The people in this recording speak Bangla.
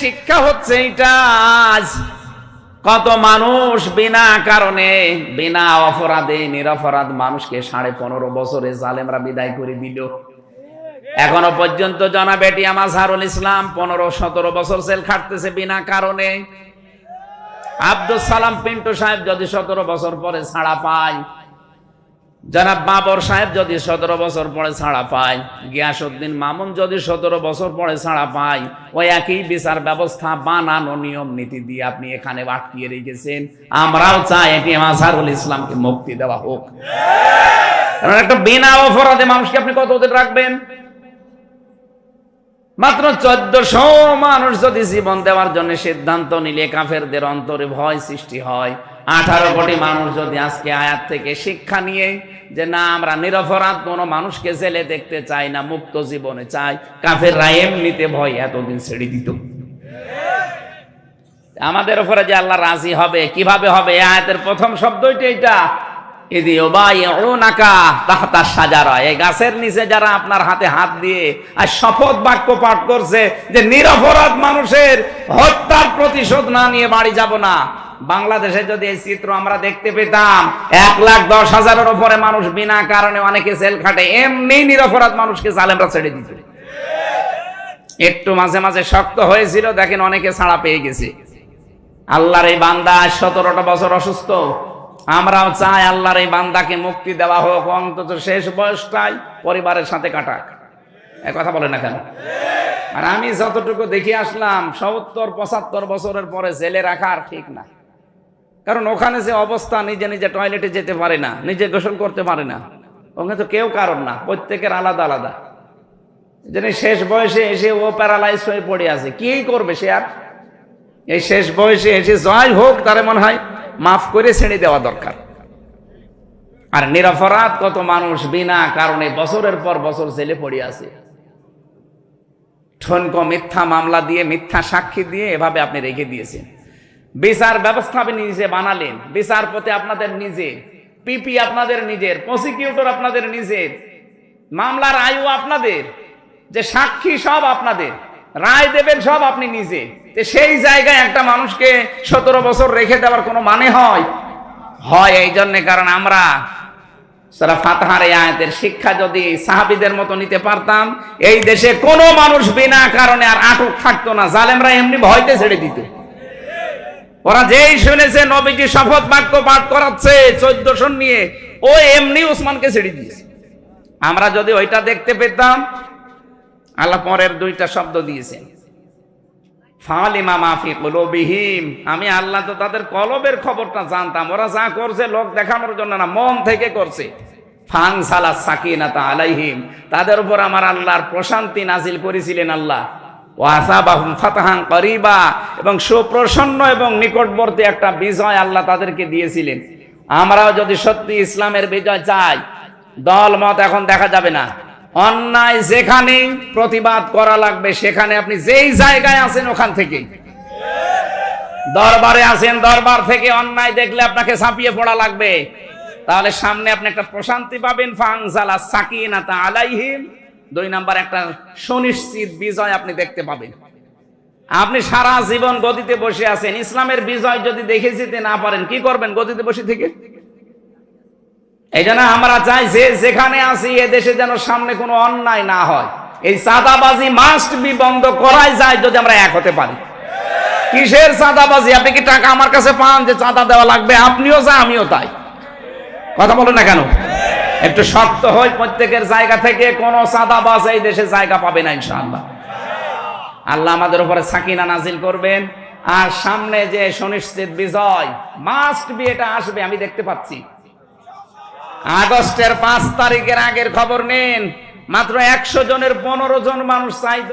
শিক্ষা হচ্ছে এটা কত মানুষ বিনা কারণে, বিনা অপরাধে, নিরপরাধ মানুষকে সাড়ে পনেরো বছরে জালেমরা বিদায় করে দিল। এখনও পর্যন্ত জনা বেটি আমাজহারুল ইসলাম পনেরো সতেরো বছর সেল খাটতেছে বিনা কারণে। আব্দুল সালাম পিন্টু সাহেব যদি সতেরো বছর পরে ছাড়া পায় জনাব বাবর সাহেব যদি সতেরো বছর পরে ছাড়া পায় গিয়াসুদ্দিন মামুন যদি সতেরো বছর পরে ছাড়া পায় ওই একই বিচার ব্যবস্থা বানানো নিয়ম নীতি দিয়ে আপনি এখানে আটকিয়ে রেখেছেন। আমরাও চাই এটি আজহারুল ইসলামকে মুক্তি দেওয়া হোক। একটা বিনা অপরাধে মানুষকে আপনি কতদিন রাখবেন? মাত্র চোদ্দশো মানুষ যদি জীবন দেওয়ার জন্য সিদ্ধান্ত নিলে কাফেরদের অন্তরে ভয় সৃষ্টি হয়। আঠারো কোটি মানুষ যদি আজকে আয়াত থেকে শিক্ষা নিয়ে যে না, আমরা নিরপরাধ কোন মানুষকে জেলে দেখতে চাই না, মুক্ত জীবনে চাই, কাফেররা এমনিতে ভয় এতদিন ছেড়ে দিত। আমাদের উপরে যে আল্লাহ রাজি হবে, কীভাবে হবে? আয়াতের প্রথম শব্দটি এটা। গাছের নিচে যারা আপনার হাতে হাত দিয়ে আর শপথ বাক্য পাঠ করছে যে নিরপরাধ মানুষের হত্যার প্রতিশোধ না নিয়ে বাড়ি যাব না বাংলাদেশে যদি এই চিত্র আমরা দেখতে পেতাম, এক লাখ দশ হাজারের উপরে মানুষ বিনা কারণে অনেকে সেল খাটে, এমনি নিরপরাধ মানুষকে জালেমরা ছেড়ে দিত। একটু মাঝে মাঝে শক্ত হয়েছিল, দেখেন অনেকে ছাড়া পেয়ে গেছে। আল্লাহর এই বান্দা সতেরোটা বছর অসুস্থ। আমরাও চাই আল্লাহর এই বান্দাকে মুক্তি দেওয়া হোক, অন্তত শেষ বয়সটাই পরিবারের সাথে কাটাক। কথা বলে না কেন? আর আমি যতটুকু দেখি আসলাম, সত্তর পঁচাত্তর বছরের পরে জেলে রাখা আর ঠিক না। কারণ ওখানে যে অবস্থা, নিজে নিজে টয়লেটে যেতে পারে না, নিজে গোসল করতে পারে না। ওখানে তো কেউ কারণ না, প্রত্যেকের আলাদা আলাদা। যেন শেষ বয়সে এসে ও প্যারালাইজ হয়ে পড়ে আছে। কি করবে সে আর? এই শেষ বয়সে এসে জয় হোক, তারে মনে হয় মাফ করে ছেড়ে দেওয়া দরকার। আর নিরপরাধ কত মানুষ বিনা কারণে বছরের পর বছর জেলে পড়ে আছে। ঠনক মিথ্যা মামলা দিয়ে, মিথ্যা সাক্ষী দিয়ে এভাবে আপনি রেখে দিয়েছেন। বিচার ব্যবস্থা আপনি নিজে বানালেন বিচারপতি আপনাদের নিজে, পিপি আপনাদের নিজের প্রসিকিউটর আপনাদের নিজের, মামলার আয়ু আপনাদের, যে সাক্ষী সব আপনাদের, রায় দেবেন সব আপনি নিজে। সেই জায়গায় একটা মানুষকে সতেরো বছর রেখে দেওয়ার কোনো মানে হয়? হয় এই জন্যে কারণ আমরা সারা ফাতাহার এই আয়াতের শিক্ষা যদি সাহাবিদের মতো নিতে পারতাম, এই দেশে কোনো মানুষ বিনা কারণে আর আটক থাকতো না। জালেমরা এমনি ভয়তে ছেড়ে দিত। ওরা যেই শুনেছে, নবীজি শপথ বাক্য পাঠ করাচ্ছে চোদ্দশো নিয়ে, ও এমনি ওসমানকে ছেড়ে দিয়েছে। আমরা যদি ওইটা দেখতে পেতাম, আল্লাহ পরের দুইটা শব্দ কলবিহীম। আমি আল্লাহ তো তাদের কলবের খবরটা জানতাম। ওরা যা করছে, লোক দেখানোর জন্য না, মন থেকে করছে। ফাং সালা সাকিনাতা আলাইহিম। তাদের উপর আমার আল্লাহর প্রশান্তি নাজিল করেছিলেন আল্লাহ। ওয়াসাবাহুম ফাতাহান করিবা। এবং সুপ্রসন্ন এবং নিকটবর্তী একটা বিজয় আল্লাহ তাদেরকে দিয়েছিলেন। আমরাও যদি সত্যি ইসলামের বিজয় চাই, দল মত এখন দেখা যাবে না। অন্যায় যেখানে প্রতিবাদ করা লাগবে, সেখানে আপনি যেই জায়গায় আছেন ওখান থেকে। দরবারে আছেন, দরবার থেকে অন্যায় দেখলে আপনাকে ছাপিয়ে পড়া লাগবে। তাহলে সামনে আপনি একটা প্রশান্তি পাবেন ফাংজালা সাকিনাতা আলাইহিম। দুই নাম্বার একটা সুনিশ্চিত বিজয় আপনি দেখতে পাবেন। আপনি সারা জীবন গদিতে বসে আছেন, ইসলামের বিজয় যদি দেখে যেতে না পারেন, কি করবেন গদিতে বসে থেকে? এই জন্য আমরা চাই যে যেখানে আছি, এ দেশে যেন সামনে কোনো অন্যায় না হয়। এই চাঁদাবাজি মাস্ট বি বন্ধ করাই যায় যদি আমরা এক হতে পারি। কিসের চাঁদাবাজি? আপনি কি টাকা আমার কাছে পান যে চাঁদা দেওয়া লাগবে? আপনিও যা আমিও তাই। কথা বলেন না কেন? একটু শক্ত হই প্রত্যেকের জায়গা থেকে, কোনো বাস এই দেশে জায়গা পাবে না ইনশাআল্লাহ। আল্লাহ আমাদের উপরে সাকিনা নাজিল করবেন। আর সামনে যে সুনিশ্চিত বিজয় মাস্ট বি এটা আসবে, আমি দেখতে পাচ্ছি। আগস্টের পাঁচ তারিখের আগের খবর নিন, মাত্র একশো জনের পনেরো জন মানুষ চাই